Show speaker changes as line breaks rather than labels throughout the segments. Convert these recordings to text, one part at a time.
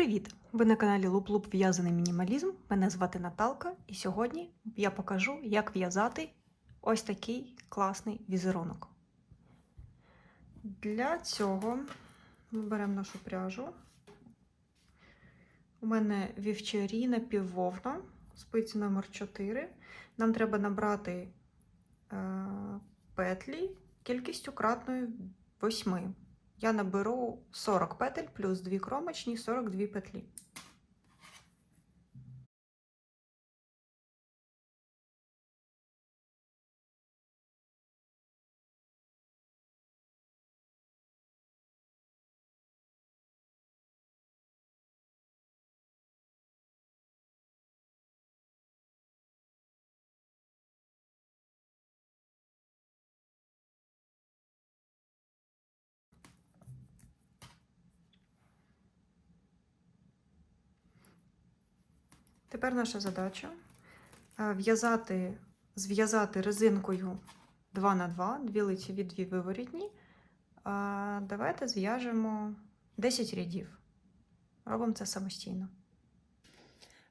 Привіт! Ви на каналі Луп-Луп В'язаний мінімалізм. Мене звати Наталка, і сьогодні я покажу, як в'язати ось такий класний візерунок. Для цього ми беремо нашу пряжу. У мене вівчарі напіввовна, спиці номер 4. Нам треба набрати е, петлі кількістю кратною 8. Я наберу 40 петель плюс 2 кромочні 42 петлі. Тепер наша задача е, в'язати, зв'язати резинкою 2 на 2, дві лицеві, дві виворітні. Давайте зв'яжемо 10 рядів. Робимо це самостійно.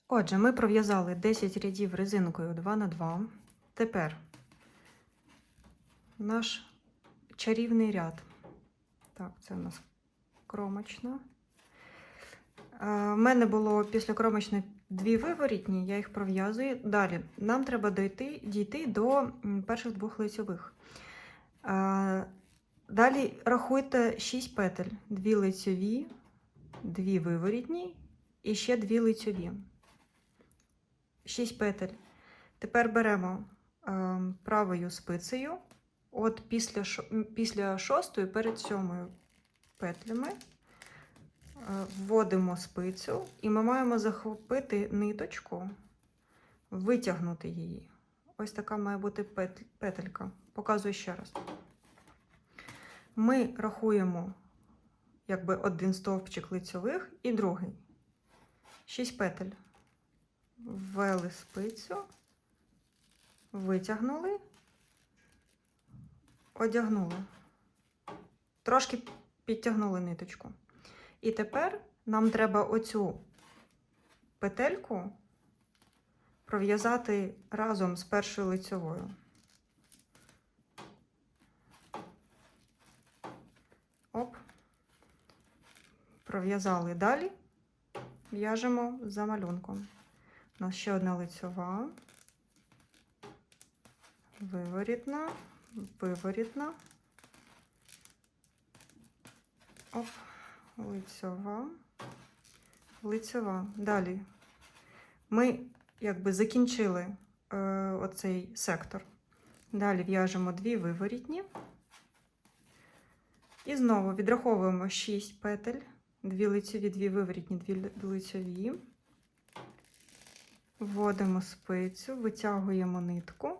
Отже, ми пров'язали 10 рядів резинкою 2 на 2. Тепер наш чарівний ряд. Так, це у нас кромочна. У мене було після кромочної дві виворітні, я їх пров'язую. Далі нам треба дойти, дійти до перших двох лицьових. Далі рахуйте 6 петель: дві лицьові, дві виворітні і ще дві лицьові. 6 петель. Тепер беремо правою спицею, от після після шостої перед сьомою петлями. Вводимо спицю, і ми маємо захопити ниточку, витягнути її. Ось така має бути петелька. Показую ще раз. Ми рахуємо якби один стовпчик лицьових і другий. 6 петель. Ввели спицю, витягнули, одягнули. Трошки підтягнули ниточку. І тепер нам треба оцю петельку пров'язати разом з першою лицьовою. Оп, пров'язали далі, в'яжемо за малюнком. У нас ще одна лицьова, виворітна, виворітна. Оп лицьова, лицьова. Далі ми якби закінчили е, оцей сектор. Далі в'яжемо дві виворітні. І знову відраховуємо 6 петель, дві лицеві, дві виворітні, дві лицеві. Вводимо спицю, витягуємо нитку,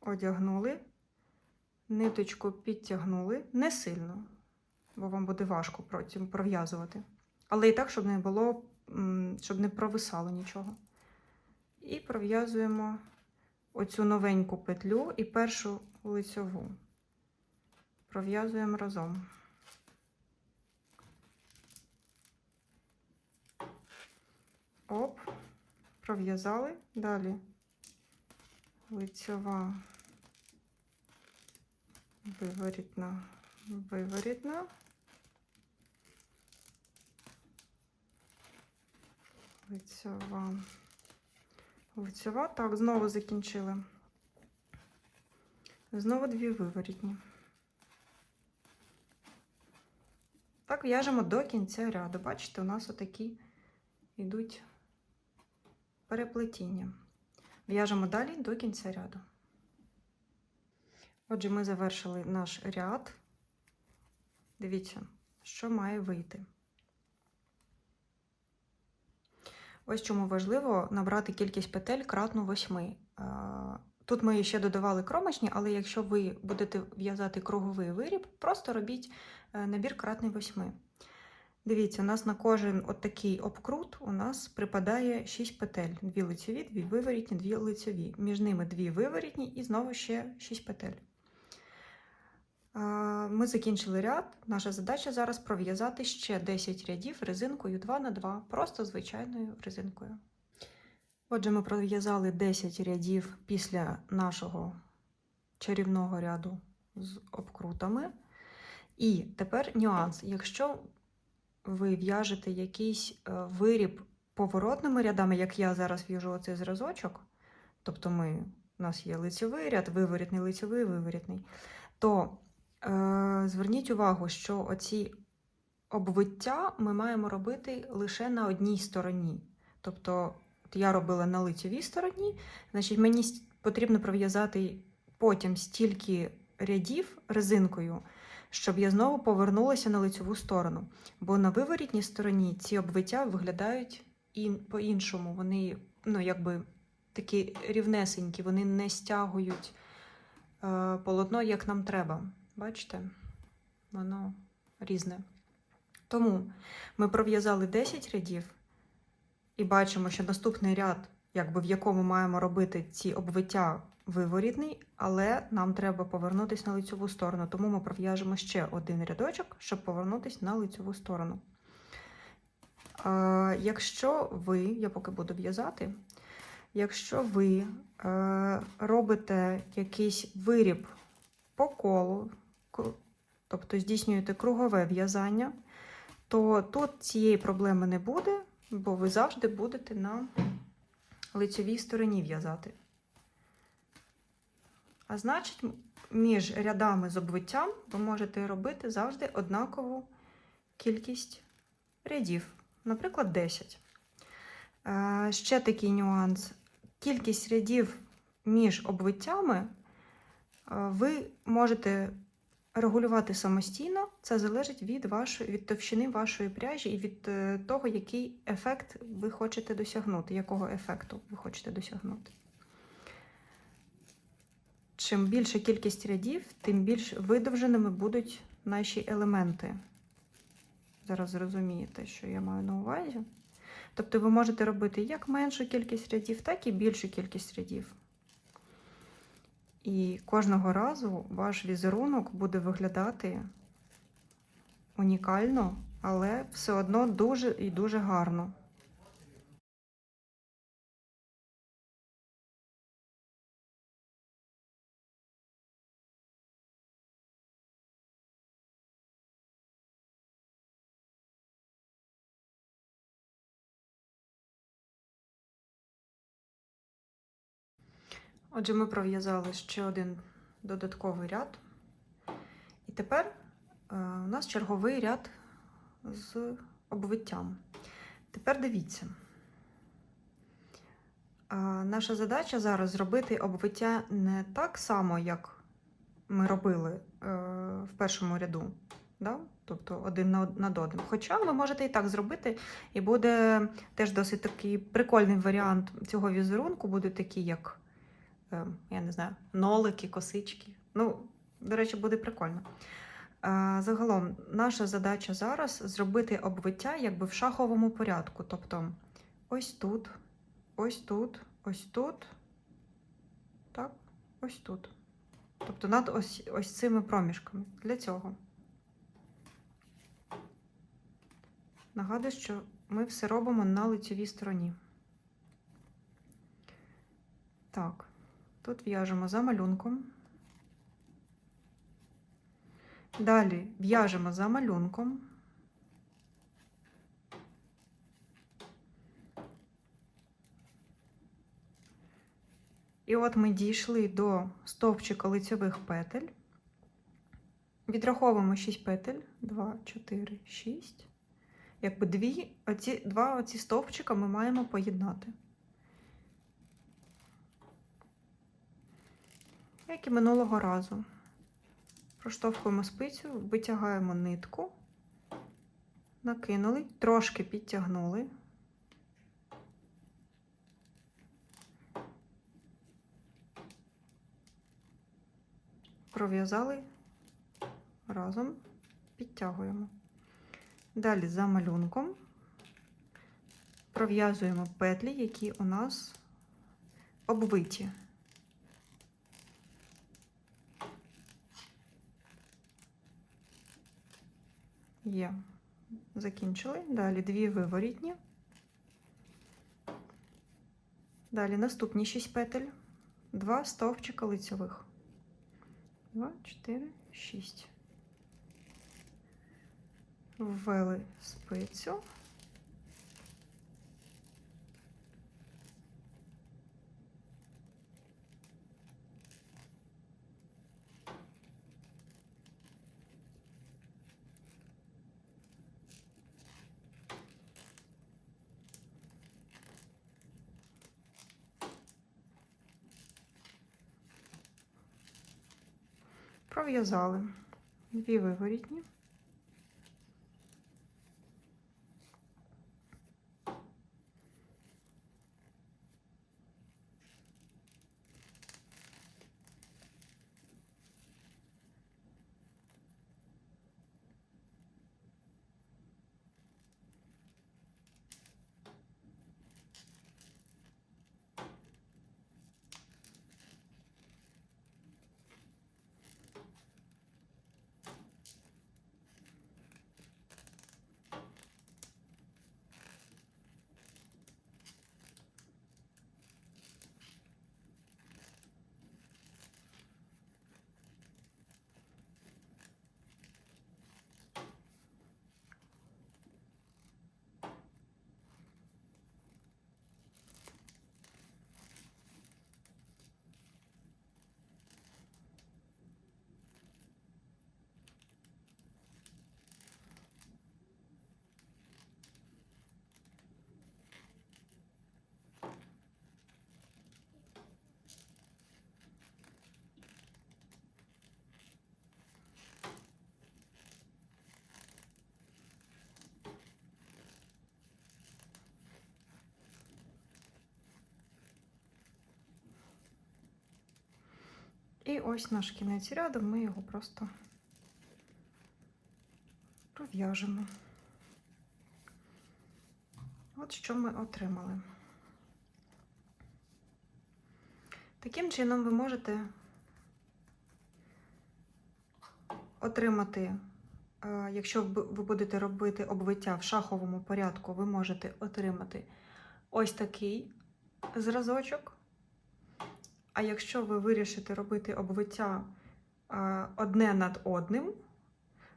одягнули ниточку підтягнули не сильно, бо вам буде важко потім пров'язувати. Але і так, щоб не було, щоб не провисало нічого. І пров'язуємо оцю новеньку петлю і першу лицьову. Пров'язуємо разом. Оп, пров'язали, далі лицьова виворітна, виворітна. Лицьова, лицьова. Так, знову закінчили. Знову дві виворітні. Так, в'яжемо до кінця ряду. Бачите, у нас отакі йдуть переплетіння. В'яжемо далі до кінця ряду. Отже, ми завершили наш ряд. Дивіться, що має вийти. Ось чому важливо набрати кількість петель кратну 8. Тут ми ще додавали кромочні, але якщо ви будете в'язати круговий виріб, просто робіть е, набір кратний 8. Дивіться, у нас на кожен от такий обкрут у нас припадає 6 петель. Дві лицеві, дві виворітні, дві лицеві. Між ними дві виворітні і знову ще 6 петель. Ми закінчили ряд. Наша задача зараз пров'язати ще 10 рядів резинкою 2 на 2 просто звичайною резинкою. Отже, ми пров'язали 10 рядів після нашого чарівного ряду з обкрутами. І тепер нюанс. Якщо ви в'яжете якийсь е, виріб поворотними рядами, як я зараз в'яжу оцей зразочок, тобто ми, у нас є лицьовий ряд, виворітний, лицьовий, виворітний, то зверніть увагу, що оці обвиття ми маємо робити лише на одній стороні. Тобто, я робила на лицьовій стороні, значить мені потрібно пров'язати потім стільки рядів резинкою, щоб я знову повернулася на лицьову сторону. Бо на виворітній стороні ці обвиття виглядають по-іншому. Вони, ну, якби такі рівнесенькі, вони не стягують е, полотно, як нам треба. Бачите? Воно різне. Тому ми пров'язали 10 рядів і бачимо, що наступний ряд, якби в якому маємо робити ці обвиття виворітний, але нам треба повернутися на лицьову сторону. Тому ми пров'яжемо ще один рядочок, щоб повернутися на лицьову сторону. Е, якщо ви, я поки буду в'язати, якщо ви е, робите якийсь виріб по колу, тобто здійснюєте кругове в'язання, то тут цієї проблеми не буде, бо ви завжди будете на лицевій стороні в'язати. А значить, між рядами з обвиттям ви можете робити завжди однакову кількість рядів, наприклад, 10. Е, Ще такий нюанс. Кількість рядів між обвиттями е, ви можете регулювати самостійно. Це залежить від, вашої, від товщини вашої пряжі і від е, того, який ефект ви хочете досягнути, якого ефекту ви хочете досягнути. Чим більша кількість рядів, тим більш видовженими будуть наші елементи. Зараз зрозумієте, що я маю на увазі. Тобто ви можете робити як меншу кількість рядів, так і більшу кількість рядів. І кожного разу ваш візерунок буде виглядати унікально, але все одно дуже і дуже гарно. Отже, ми пров'язали ще один додатковий ряд. І тепер е, у нас черговий ряд з обвиттям. Тепер дивіться. Е, наша задача зараз зробити обвиття не так само, як ми робили е, в першому ряду. Да? Тобто один над одним. Хоча ви можете і так зробити, і буде теж досить такий прикольний варіант цього візерунку, буде такий, як я не знаю, нолики, косички. Ну, до речі, буде прикольно. Е, Загалом, наша задача зараз зробити обвиття якби в шаховому порядку. Тобто, ось тут, ось тут, ось тут, так, ось тут. Тобто над ось, ось цими проміжками. Для цього. Нагадую, що ми все робимо на лицевій стороні. Так. Тут в'яжемо за малюнком. Далі в'яжемо за малюнком. І от ми дійшли до стовпчика лицьових петель. Відраховуємо 6 петель. 2, 4, 6. Якби дві, оці, два оці стовпчика ми маємо поєднати. Як і минулого разу. Проштовхуємо спицю, витягаємо нитку, накинули, трошки підтягнули. Пров'язали разом, підтягуємо. Далі за малюнком пров'язуємо петлі, які у нас обвиті. Є. Закінчили. Далі дві виворітні. Далі наступні 6 петель. Два стовпчика лицьових. 2, 4, 6. Ввели спицю. Пров'язали дві виворітні. І ось наш кінець ряду, ми його просто пров'яжемо. От що ми отримали. Таким чином ви можете отримати, е, якщо ви ви будете робити обвиття в шаховому порядку, ви можете отримати ось такий зразочок. А якщо ви вирішите робити обвиття е, одне над одним,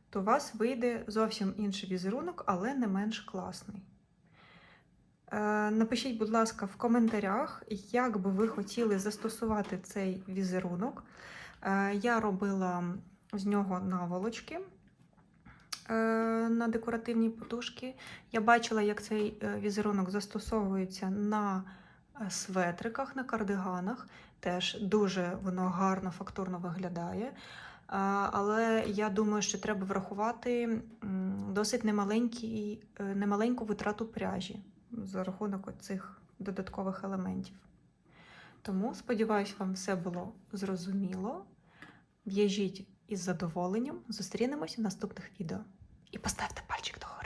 то у вас вийде зовсім інший візерунок, але не менш класний. Е, Напишіть, будь ласка, в коментарях, як би ви хотіли застосувати цей візерунок. Е, Я робила з нього наволочки на декоративні подушки. Я бачила, як цей візерунок застосовується на светриках, на кардиганах. Теж дуже воно гарно, фактурно виглядає. Але я думаю, що треба врахувати досить е, немаленьку витрату пряжі за рахунок цих додаткових елементів. Тому, сподіваюся, вам все було зрозуміло. В'яжіть із задоволенням. Зустрінемось в наступних відео. І поставте пальчик догори.